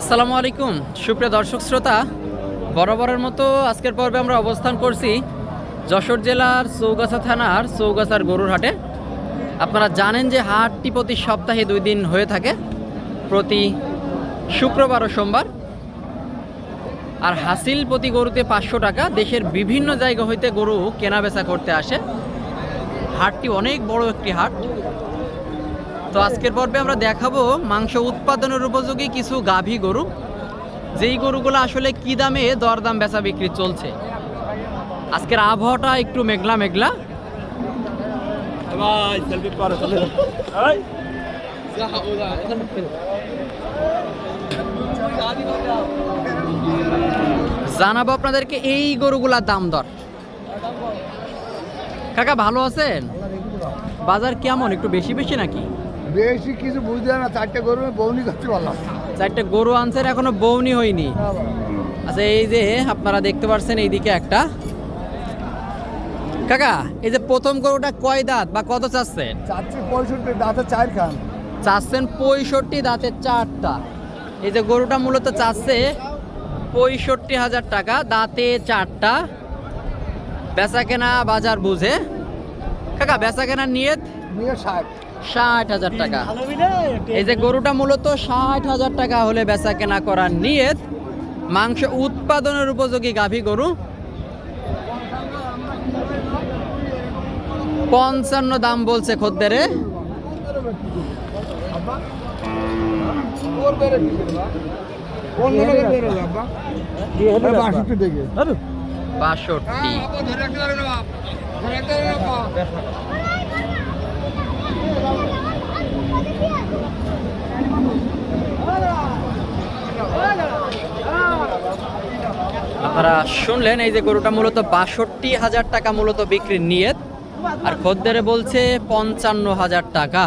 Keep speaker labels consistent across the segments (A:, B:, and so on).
A: আসসালামু আলাইকুম। সুপ্রিয় দর্শক শ্রোতা, বরাবরের মতো আজকের পর্বে আমরা অবস্থান করছি যশোর জেলার চৌগাছা থানার চৌগাছার গরুর হাটে। আপনারা জানেন যে হাটটি প্রতি সপ্তাহে দুই দিন হয়ে থাকে, প্রতি শুক্রবার ও সোমবার। আর হাসিল প্রতি গরুতে পাঁচশো টাকা, দেশের বিভিন্ন জায়গা হইতে গরু কেনা বেচা করতে আসে। হাটটি অনেক বড় একটি হাট। তো আজকের পর্বে আমরা দেখাবো মাংস উৎপাদনের উপযোগী কিছু গাভী গরু যেই গরুগুলো আসলে কি দামে দরদাম বেচা বিক্রি চলছে। আজকের আবহাওয়াটা একটু মেঘলা মেঘলা। জানাব আপনাদেরকে এই গরুগুলার দাম দর। কাকা ভালো আছেন? বাজার কেমন একটু বেশি বেশি নাকি?
B: বেশি কিছু বুঝতে না চারটে গরু বৌনি করতে পারলাম।
A: চারটে গরু আনছেন এখনও বৌনি হয়নি। আচ্ছা এই যে আপনারা দেখতে পাচ্ছেন এইদিকে একটা। কাকা এই যে প্রথম গরুটা কয় দাঁত বা কত চাচ্ছেন?
B: চারটে পঁয়ষট্টি দাঁতে চার খান।
A: চাচ্ছেন পঁয়ষট্টি দাঁতের চারটা। এই যে গরুটা মূলত চাচ্ছে পঁয়ষট্টি হাজার টাকা দাঁতে চারটা। বেচা কেনা বাজার বুঝে। কাকা বেচা কেনা নিয়ে
B: নিয়ে ষাট।
A: ষাট হাজার টাকা। এই যে গরুটা মূলত ষাট হাজার টাকা হলে বেচা কেনা করার নিয়ত। মাংস উৎপাদনের উপযোগী গাভী গরু। পঞ্চান্ন দাম বলছে খদ্দেরে।
B: বাষট্টি।
A: আপনারা শুনলেন, এই যে গরুটা মূলত বাষট্টি হাজার টাকা মূলত বিক্রির নিয়ত। আর খদ্দেরে বলছে পঞ্চান্ন হাজার টাকা।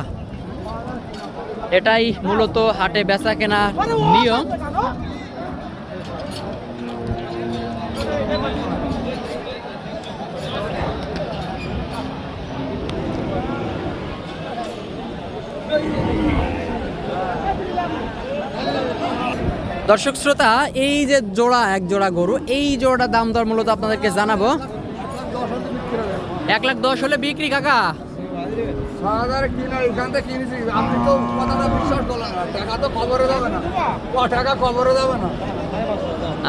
A: এটাই মূলত হাটে বেচা কেনা নিয়ম। দর্শক শ্রোতা এই যে জোড়া এক জোড়া গরু এই জোড়াটার দাম দর মূলত আপনাদেরকে জানাব। এক লাখ দশ হলে বিক্রি কাকা?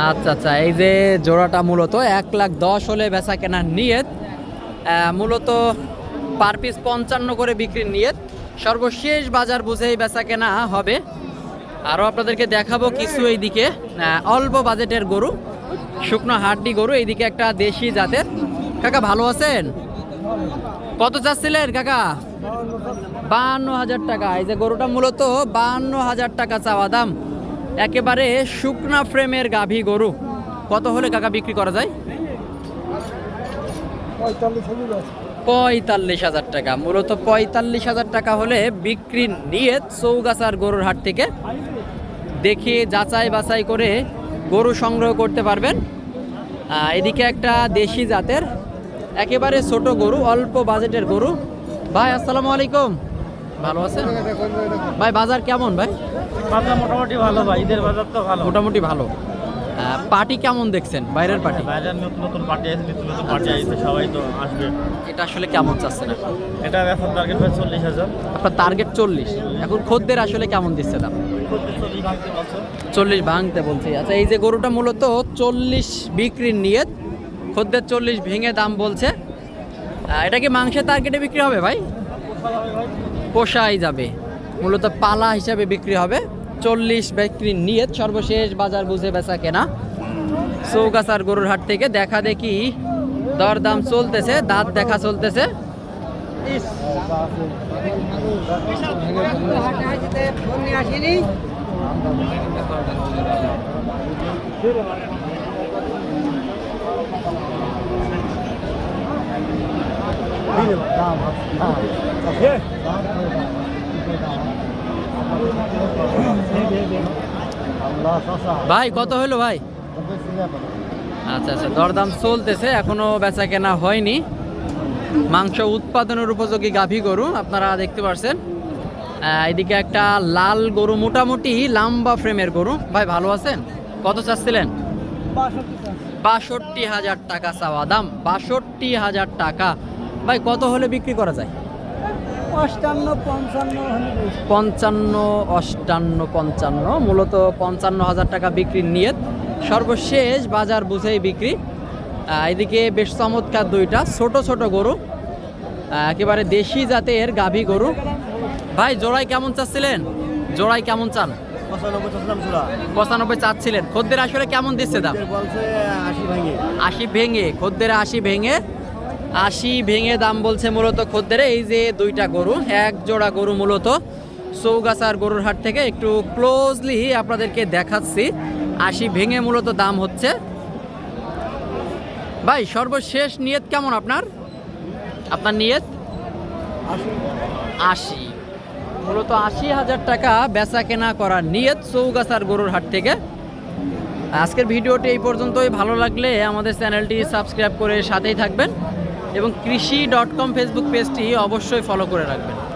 A: আচ্ছা আচ্ছা এই যে জোড়াটা মূলত এক লাখ দশ হলে বেচা কেনার নিয়ত মূলত পার পিস পঞ্চান্ন করে বিক্রির নিয়ত। সর্বশেষ বাজার বুঝেই বেচা কেনা হবে। আরও আপনাদেরকে দেখাবো কিছু এইদিকে অল্প বাজেটের গরু, শুকনো হাড্ডি গরু, এইদিকে একটা দেশি জাতের। কাকা, ভালো আছেন? কত চাচ্ছিলেন কাকা? বাহান্ন হাজার টাকা। এই যে গরুটা মূলত বাহান্ন হাজার টাকা চাওয়া দাম। একেবারে শুকনা ফ্রেমের গাভী গরু। কত হলে কাকা বিক্রি করা যায়?
B: পঁয়তাল্লিশ হাজার
A: টাকা। মূলত পঁয়তাল্লিশ হাজার টাকা হলে বিক্রি নিয়ে চৌগাছার গরুর হাট থেকে দেখে যাচাই বাছাই করে গরু সংগ্রহ করতে পারবেন। এদিকে একটা দেশি জাতের একেবারে ছোট গরু অল্প বাজেটের গরু। ভাই আসসালামু আলাইকুম। ভালো আছেন? ভাই বাজার কেমন ভাই?
C: বাজার মোটামুটি ভালো ভাই ঈদের বাজার তো ভালো।
A: মোটামুটি ভালো। পার্টি কেমন দেখছেন? বাইরের পার্টি?
C: বাজার নতুন নতুন পার্টি আছে নতুন নতুন পার্টি আসছে সবাই তো আসবে।
A: এটা আসলে কেমন চাচ্ছেন এখন
C: এটা বেচার টার্গেট হয় চল্লিশ হাজার।
A: আপনার টার্গেট চল্লিশ। এখন খদ্দের আসলে কেমন দিচ্ছে দাম
C: চল্লিশ ভাঙতে বলছে
A: চল্লিশ ভাঙতে বলছি। আচ্ছা এই যে গরুটা মূলত চল্লিশ বিক্রির নিয়ত খদ্দের চল্লিশ ভেঙে দাম বলছে। এটা কি মাংসের টার্গেটে বিক্রি হবে ভাই। পোষাই যাবে। মূলত পালা হিসাবে বিক্রি হবে। চল্লিশ বিক্রির নিয়ত সর্বশেষ বাজার বুঝে বেচা কেনা। চৌগাছার গরুর হাট থেকে দেখা দেখি দরদাম চলতেছে, দাঁত দেখা চলতেছে। ভাই, কত হলো ভাই? আচ্ছা আচ্ছা দরদাম চলতেছে, এখনও বেচা কেনা হয়নি। মাংস উৎপাদনের উপযোগী গাভী গরু, আপনারা দেখতে পাচ্ছেন এদিকে একটা লাল গরু, মোটামুটি লম্বা ফ্রেমের গরু। ভাই, ভালো আছেন? কত চাচ্ছিলেন? বাষট্টি হাজার টাকা চাওয়া দাম, বাষট্টি হাজার টাকা। ভাই, কত হলে বিক্রি করা যায়?
D: অষ্টান্ন পঞ্চান্ন
A: পঞ্চান্ন অষ্টান্ন পঞ্চান্ন মূলত পঞ্চান্ন হাজার টাকা বিক্রির নিয়ত। সর্বশেষ বাজার বুঝেই বিক্রি। এদিকে বেশ চমৎকার দুইটা ছোট ছোট গরু একেবারে দেশি জাতের গাভী গরু। ভাই জোড়াই কেমন চাচ্ছিলেন? জোড়াই কেমন চান?
C: পঁচানব্বই
A: চাচ্ছিলেন। খদ্দের আসলে কেমন দিচ্ছে দাম? আশি ভেঙে খদ্দের আশি ভেঙে। আশি ভেঙে দাম বলছে মূলত খদ্দের। এই যে দুইটা গরু, এক জোড়া গরু মূলত চৌগাছার গরুর হাট থেকে একটু ক্লোজলি আপনাদেরকে দেখাচ্ছি। আশি ভেঙে মূলত দাম হচ্ছে। ভাই, সর্বশেষ নিয়ত কেমন আপনার? আপনার নিয়ত? আশি। মূলত আশি হাজার টাকা বেচা কেনা করার নিয়ত চৌগাছার গরুর হাট থেকে। আজকের ভিডিওটি এই পর্যন্তই। ভালো লাগলে আমাদের চ্যানেলটি সাবস্ক্রাইব করে সাথেই থাকবেন। এবং কৃষি ডট কম ফেসবুক পেজটি অবশ্যই ফলো করে রাখবেন।